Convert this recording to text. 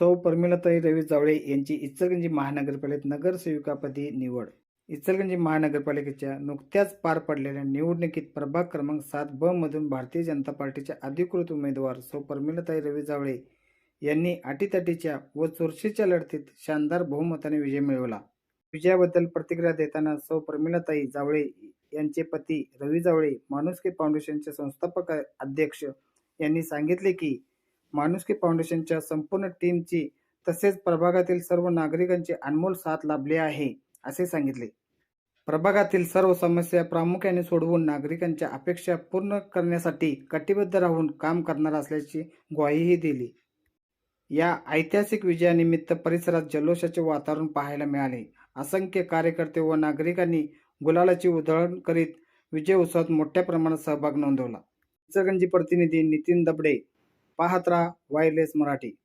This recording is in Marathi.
सौ परमिलाताई रवी जावळे यांची इचलगंजी महानगरपालिकेत नगरसेविकापदी निवड. इचलगंजी महानगरपालिकेच्या नुकत्याच पार पडलेल्या निवडणुकीत प्रभाग क्रमांक सात ब मधून भारतीय जनता पार्टीच्या अधिकृत उमेदवार सौ परमिलाताई रवी जावळे यांनी अटीतटीच्या व चुरशीच्या लढतीत शानदार बहुमताने विजय मिळवला. विजयाबद्दल प्रतिक्रिया देताना सौ प्रमिलाताई जावळे यांचे पती रवी जावळे माणुसकी फाउंडेशनचे संस्थापक अध्यक्ष यांनी सांगितले की माणुसकी फाउंडेशनच्या संपूर्ण टीमची तसेच प्रभागातील सर्व नागरिकांची अनमोल साथ लाभली आहे असे सांगितले. प्रभागातील सर्व समस्या प्रामुख्याने सोडवून नागरिकांच्या अपेक्षा पूर्ण करण्यासाठी कटिबद्ध राहून काम करणार असल्याची ग्वाहीही दिली. या ऐतिहासिक विजयानिमित्त परिसरात जल्लोषाचे वातावरण पाहायला मिळाले. असंख्य कार्यकर्ते व नागरिकांनी गुलालाची उधळण करीत विजय उत्सवात मोठ्या प्रमाणात सहभाग नोंदवला. इचलकरंजी प्रतिनिधी नितीन दबडे पाहत राहा वायरलेस मराठी.